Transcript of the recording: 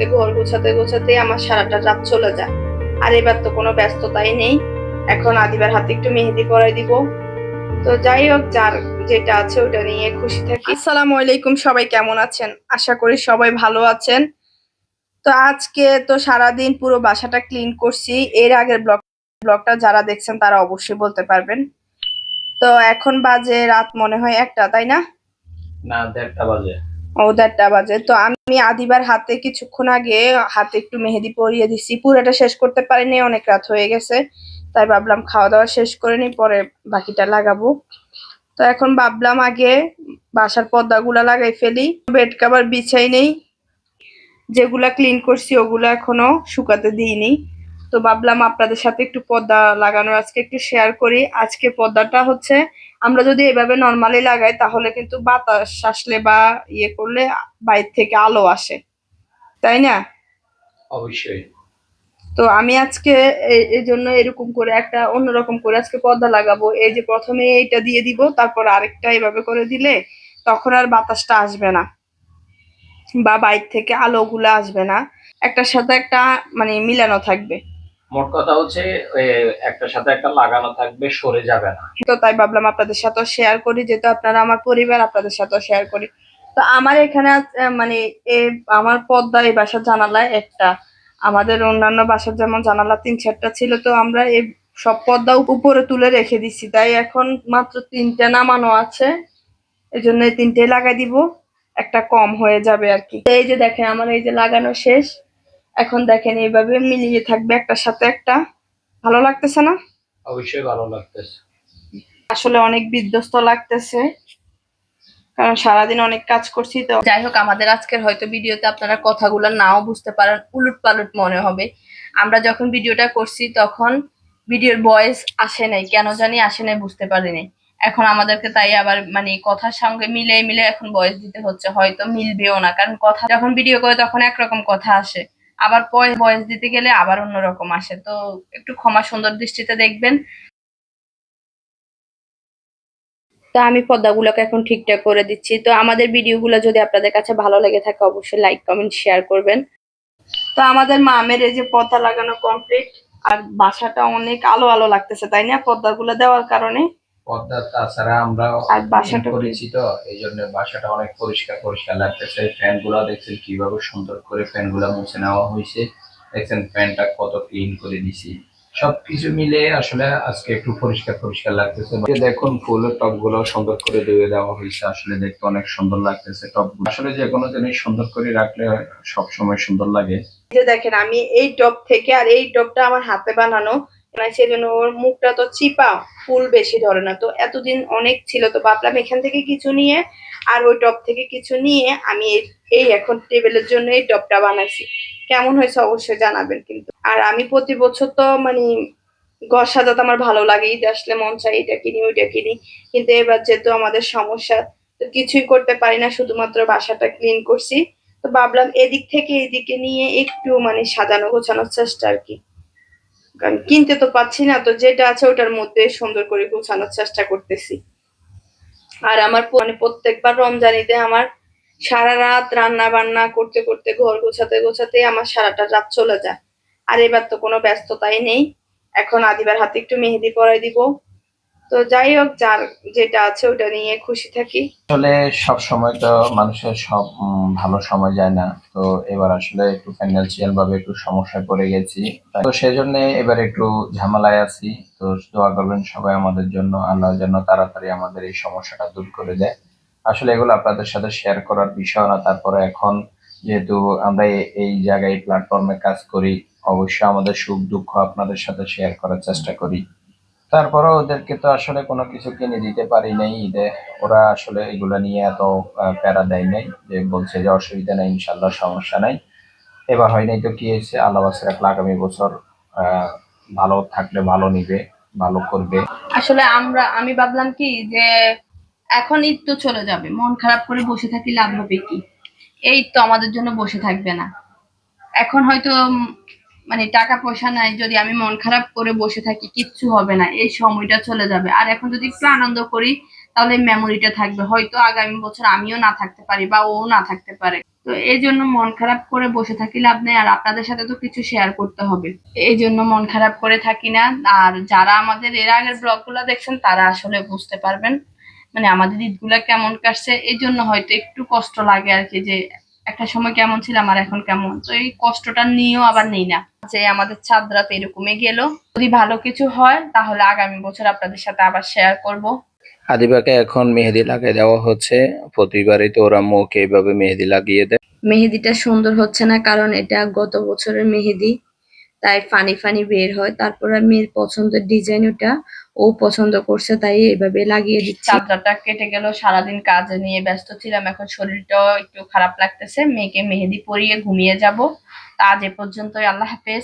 করতে ঘর গোছাতে গোছাতে আমার সারাটা রাত চলে যায়। আর এবার তো কোনো ব্যস্ততাই নেই। এখন আদিবার হাতে একটু মেহেদি পরাই দিব। তো যাই হোক, যার যেটা আছে ওটা নিয়ে খুশি থাকি। আসসালামু আলাইকুম, সবাই কেমন আছেন? আশা করি সবাই ভালো আছেন। তো আজকে তো সারাদিন পুরো বাসাটা ক্লিন করছি। এর আগের ব্লগ, ব্লগটা যারা দেখছেন তারা অবশ্যই বলতে পারবেন। তো এখন বাজে রাত মনে হয় একটা, তাই না? না, দেড়টা বাজে। ও দেড়টা বাজে। তো আমি আদিবার হাতে কিছুক্ষণ আগে হাতে একটু মেহেদি পরিয়ে দিছি। পুরোটা শেষ করতে পারিনি, অনেক রাত হয়ে গেছে। তাই ভাবলাম খাওয়া দাওয়া শেষ করে নি পরে বাকিটা লাগাবো। তো এখন ভাবলাম আগে বাসার পর্দাগুলা লাগাই ফেলি। বেড কাভার বিছাই নেই। যেগুলা ক্লিন করছি ওগুলা এখনও শুকাতে দিইনি। তো ভাবলাম আপনাদের সাথে একটু পর্দা লাগানোর, আজকে একটু শেয়ার করি। আজকে পর্দাটা হচ্ছে আমরা যদি এভাবে নর্মালি লাগাই তাহলে কিন্তু বাতাস আসলে বা ইয়ে করলে বাইরে থেকে আলো আসে। তাই না? অবশ্যই। তো আমি আজকে এই জন্য এরকম করে একটা অন্যরকম করে আজকে পর্দা লাগাবো। এই যে প্রথমে এইটা দিয়ে দিব তারপর আরেকটা এভাবে করে দিলে তখন আর বাতাসটা আসবে না বা বাইর থেকে আলোগুলো আসবে না। একটার সাথে একটা মানে মিলানো থাকবে। মোট কথা হচ্ছে এ, একটার সাথে একটা লাগানো থাকবে সরে যাবে না। তো তাই ভাবলাম আপনাদের সাথেও শেয়ার করি যেহেতু আপনারা আমার পরিবার আপনাদের সাথেও শেয়ার করি। তো আমার এখানে মানে আমার পর্দা এই বাসার জানালায় একটা। আমাদের অন্যান্য বাসার যেমন জানালা তিন চারটা ছিল তো আমরা এই সব পর্দা উপরে তুলে রেখে দিচ্ছি তাই এখন মাত্র তিনটে নামানো আছে। এই জন্য তিনটে লাগাই দিব। একটা কম হয়ে যাবে আর কি। এই যে দেখেন আমার এই যে লাগানো শেষ। এখন দেখেন এইভাবে মিলিয়ে থাকবে একটার সাথে একটা। ভালো লাগতেছে না? অবশ্যই ভালো লাগতেছে। আসলে অনেক বিধ্বস্ত লাগতেছে। কারণ সারাদিন অনেক কাজ করছি তো। যাই হোক আমাদের আজকের হয়তো ভিডিওতে আপনারা কথাগুলো নাও বুঝতে পারেন উলুট পালুট মনে হবে। আমরা যখন ভিডিওটা করছি তখন ভিডিওর ভয়েস আসে নাই। কেন জানি আসে নাই বুঝতে পারিনি। এখন আমাদেরকে তাই আবার মানে কথার সঙ্গে মিলে মিলে এখন ভয়েস দিতে হচ্ছে। হয়তো মিলবেও না। কারণ কথা যখন ভিডিও করে তখন একরকম কথা আসে। আবার ভয়েস দিতে গেলে আবার অন্যরকম আসে। তো একটু ক্ষমা সুন্দর দৃষ্টিতে দেখবেন। তো আমি পর্দাগুলোকে এখন ঠিকঠাক করে দিচ্ছি। তো আমাদের ভিডিওগুলো যদি আপনাদের কাছে ভালো লেগে থাকে, অবশ্যই লাইক কমেন্ট শেয়ার করবেন। তো আমাদের মামের এই যে পর্দা লাগানো কমপ্লিট আর বাসাটা অনেক আলো আলো লাগতেছে, তাই না? পর্দাগুলো দেওয়ার কারণে। পর্দা তাছাড়া আমরা বাসাটা করেছি তো এই জন্য বাসাটা অনেক পরিষ্কার পরিষ্কার লাগতেছে। ফ্যানগুলা দেখছেন কীভাবে সুন্দর করে ফ্যানগুলা মুছে নেওয়া হয়েছে। দেখছেন ফ্যানটা কত ক্লিন করে দিছি। সবকিছু মিলে আসলে আজকে একটু পরিষ্কার পরিষ্কার লাগতেছে। দেখুন ফুলের টবগুলো সুন্দর করে ধুয়ে দেওয়া হয়েছে। আসলে দেখতে অনেক সুন্দর লাগতেছে টব আসলে যে কোনো জিনিস সুন্দর করে রাখলে সব সময় সুন্দর লাগে। যে দেখেন আমি এই টপ থেকে আর এই টপটা আমার হাতে বানানো মানে সেজন্য ওর মুখটা তো চিপা, ফুল বেশি ধরে না। তো এতদিন অনেক ছিল, তো ভাবলাম এখান থেকে কিছু নিয়ে আর ওই টপ থেকে কিছু নিয়ে আমি এই- এখন টেবিলের জন্য এই টপটা বানাইছি। কেমন হয়েছে অবশ্যই জানাবেন কিন্তু। আর আমি প্রতি বছর তো মানে ঘর সাজাতে আমার ভালো লাগে, ঈদ আসলে মন চাই এটা কিনি, ওইটা কিনি। কিন্তু এবার যেহেতু আমাদের সমস্যা, তো কিছুই করতে পারি না, শুধুমাত্র বাসাটা ক্লিন করছি। তো ভাবলাম এদিক থেকে এদিকে নিয়ে একটু মানে সাজানো গোছানোর চেষ্টা আর কি। কারণ কিনতে তো পাচ্ছি না, তো যেটা আছে ওটার মধ্যে সুন্দর করে গোছানোর চেষ্টা করতেছি। আর আমার মানে প্রত্যেকবার রমজানিতে আমার সারা রাত রান্না বান্না করতে করতে, ঘর গোছাতে গোছাতে আমার সারাটা রাত চলে যায়। আর এবার তো কোনো ব্যস্ততাই নেই। এখন আদিবার হাতে একটু মেহেদি পরাই দিব। তো যাই হোক, যার যেটা আছে ওটা নিয়ে খুশি থাকি। আসলে সব সময় তো মানুষের সব ভালো সময় যায় না। তো এবার আসলে একটু ফাইন্যান্সিয়াল ভাবে একটু সমস্যায় পড়ে গেছি। তো সেজন্য এবার একটু ঝামেলায় আছি। তো দোয়া করবেন সবাই আমাদের জন্য। আল্লাহ যেন তাড়াতাড়ি আমাদের এই সমস্যাটা দূর করে দেয়। আসলে এগুলো আপনাদের সাথে শেয়ার করার বিষয় না। তারপরে এখন যেহেতু আমরা এই জায়গায় প্ল্যাটফর্মে কাজ করি, অবশ্যই আমাদের সুখ দুঃখ আপনাদের সাথে শেয়ার করার চেষ্টা করি। তারপরে ওদেরকে তো আসলে কোনো কিছু কিনে দিতে পারি নাই ঈদে। ওরা আসলে এগুলো নিয়ে এত প্যারা দেয় নাই যে বলছে যে অসুবিধা নেই ইনশাল্লাহ সমস্যা নাই। এবার হয় নাই তো কি হয়েছে? আল্লাহ রাখলে আগামী বছর ভালো থাকলে ভালো নিবে, ভালো করবে। আসলে আমরা, আমি ভাবলাম কি যে এখন ঈদ তো চলে যাবে, মন খারাপ করে বসে থাকি লাভ হবে কি? এই তো আমাদের জন্য বসে থাকবে না। এখন হয়তো মানে টাকা পয়সা নাই, যদি আমি মন খারাপ করে বসে থাকি, কিচ্ছু হবে না, এই সময়টা চলে যাবে। আর এখন যদি একটু আনন্দ করি, তাহলে মেমোরিটা থাকবে। হয়তো আগামী বছর আমিও না থাকতে পারি বা ও না থাকতে পারে। তো এই জন্য মন খারাপ করে বসে থাকি লাভ নেই, আর আপনাদের সাথে তো কিছু শেয়ার করতে হবে। এই জন্য মন খারাপ করে থাকি না, আর যারা আমাদের এর আগের ব্লগগুলো দেখছেন, তারা আসলে বুঝতে পারবেন। মানে আমাদের ঈদগুলা কেমন কাটছে, এই জন্য হয়তো একটু কষ্ট লাগে আর কি যে একটা সময় কেমন ছিলাম আর এখন কেমন। তো এই কষ্টটা নিয়েও আবার নেই না। যে আমাদের ছাদরা তো এরকমই গেল। যদি ভালো কিছু হয় তাহলে আগামী বছর আপনাদের সাথে আবার শেয়ার করব। আদিবাকে এখন মেহেদি লাগিয়ে দেওয়া হচ্ছে। প্রতিবারই তো ওরা মুখে এইভাবে মেহেদি লাগিয়ে দেয়। মেহেদিটা সুন্দর হচ্ছে না কারণ এটা গত বছরের মেহেদি। তাই ফানি ফানি বের হয়। তারপর মেয়ের পছন্দের ডিজাইন ওটা, ও পছন্দ করছে, তাই এভাবে লাগিয়ে দিচ্ছি। চাদরটা কেটে গেল, সারাদিন কাজে নিয়ে ব্যস্ত ছিলাম, এখন শরীরটাও একটু খারাপ লাগতেছে। মেয়েকে মেহেদি পরিয়ে ঘুমিয়ে যাব। তা আজ এ পর্যন্তই, আল্লাহ হাফেজ।